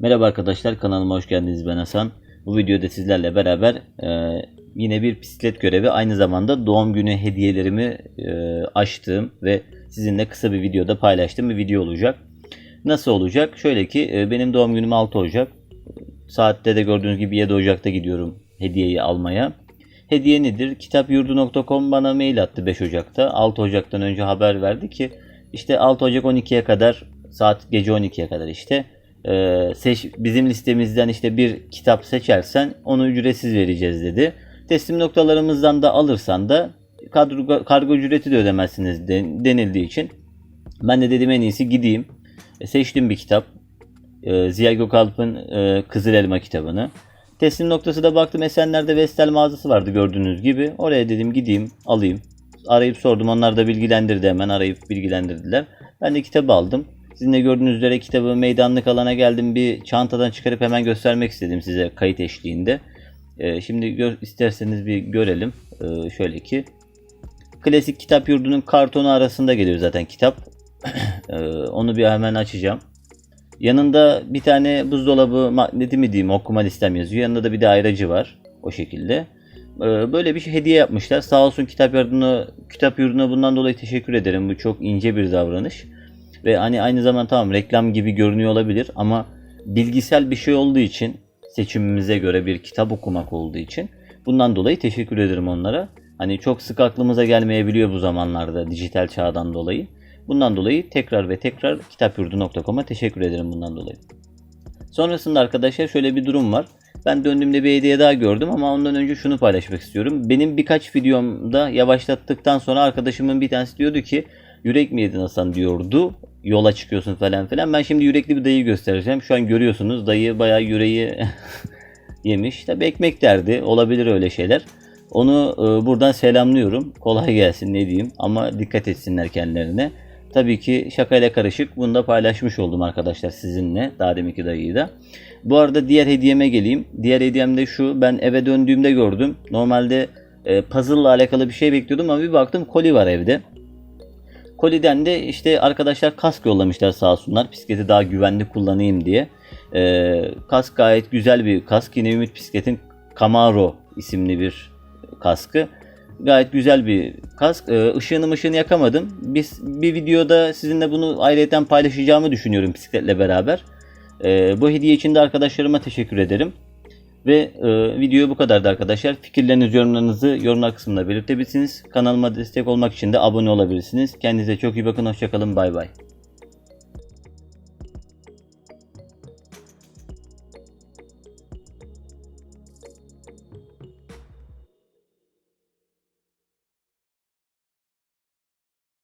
Merhaba arkadaşlar kanalıma hoş geldiniz ben Hasan. Bu videoda sizlerle beraber e, yine bir bisiklet görevi aynı zamanda doğum günü hediyelerimi e, açtığım ve sizinle kısa bir videoda paylaştığım bir video olacak. Nasıl olacak? Şöyle ki e, benim doğum günüm 6 Ocak. Saatte de gördüğünüz gibi 7 Ocak'ta gidiyorum hediyeyi almaya. Hediye nedir? Kitapyurdu.com bana mail attı 5 Ocak'ta. 6 Ocak'tan önce haber verdi ki işte 6 Ocak 12'ye kadar saat gece 12'ye kadar işte e, seç, bizim listemizden işte bir kitap seçersen onu ücretsiz vereceğiz dedi. Teslim noktalarımızdan da alırsan da kargo, kargo ücreti de ödemezsiniz den- denildiği için ben de dedim en iyisi gideyim. E, seçtim bir kitap. E, Ziya Gökalp'ın e, Kızıl Elma kitabını. Teslim noktası da baktım Esenler'de Vestel mağazası vardı gördüğünüz gibi. Oraya dedim gideyim alayım. Arayıp sordum onlar da bilgilendirdi hemen arayıp bilgilendirdiler. Ben de kitabı aldım. Sizin de gördüğünüz üzere kitabı meydanlık alana geldim. Bir çantadan çıkarıp hemen göstermek istedim size kayıt eşliğinde. Ee, şimdi gör, isterseniz bir görelim. Ee, şöyle ki. Klasik kitap yurdunun kartonu arasında geliyor zaten kitap. Ee, onu bir hemen açacağım. Yanında bir tane buzdolabı magneti mi diyeyim okuma listem yazıyor. Yanında da bir de ayracı var. O şekilde. Böyle bir şey hediye yapmışlar. Sağ olsun kitap yurduna, kitap yurduna bundan dolayı teşekkür ederim. Bu çok ince bir davranış. Ve hani aynı zamanda tamam reklam gibi görünüyor olabilir ama bilgisel bir şey olduğu için seçimimize göre bir kitap okumak olduğu için bundan dolayı teşekkür ederim onlara. Hani çok sık aklımıza gelmeyebiliyor bu zamanlarda dijital çağdan dolayı. Bundan dolayı tekrar ve tekrar kitapyurdu.com'a teşekkür ederim bundan dolayı. Sonrasında arkadaşlar şöyle bir durum var. Ben döndüğümde bir hediye daha gördüm ama ondan önce şunu paylaşmak istiyorum. Benim birkaç videomda yavaşlattıktan sonra arkadaşımın bir tanesi diyordu ki yürek mi yedin Hasan diyordu. Yola çıkıyorsun falan filan. Ben şimdi yürekli bir dayıyı göstereceğim. Şu an görüyorsunuz dayı bayağı yüreği yemiş. Tabi ekmek derdi. Olabilir öyle şeyler. Onu e, buradan selamlıyorum. Kolay gelsin ne diyeyim. Ama dikkat etsinler kendilerine. Tabii ki şakayla karışık bunu da paylaşmış oldum arkadaşlar sizinle. Daha deminki dayıyı da. Bu arada diğer hediyeme geleyim. Diğer hediyem de şu. Ben eve döndüğümde gördüm. Normalde e, puzzle ile alakalı bir şey bekliyordum ama bir baktım koli var evde. Koli'den de işte arkadaşlar kask yollamışlar sağ olsunlar. Bisikleti daha güvenli kullanayım diye. Ee, kask gayet güzel bir kask. Yine Ümit Bisiklet'in Camaro isimli bir kaskı. Gayet güzel bir kask. Ee, ışığını mışığını yakamadım. Biz bir videoda sizinle bunu ayrıyeten paylaşacağımı düşünüyorum bisikletle beraber. Ee, bu hediye için de arkadaşlarıma teşekkür ederim. Ve e, video bu kadardı arkadaşlar. Fikirlerinizi, yorumlarınızı yorumlar kısmında belirtebilirsiniz. Kanalıma destek olmak için de abone olabilirsiniz. Kendinize çok iyi bakın. Hoşçakalın. Bay bay.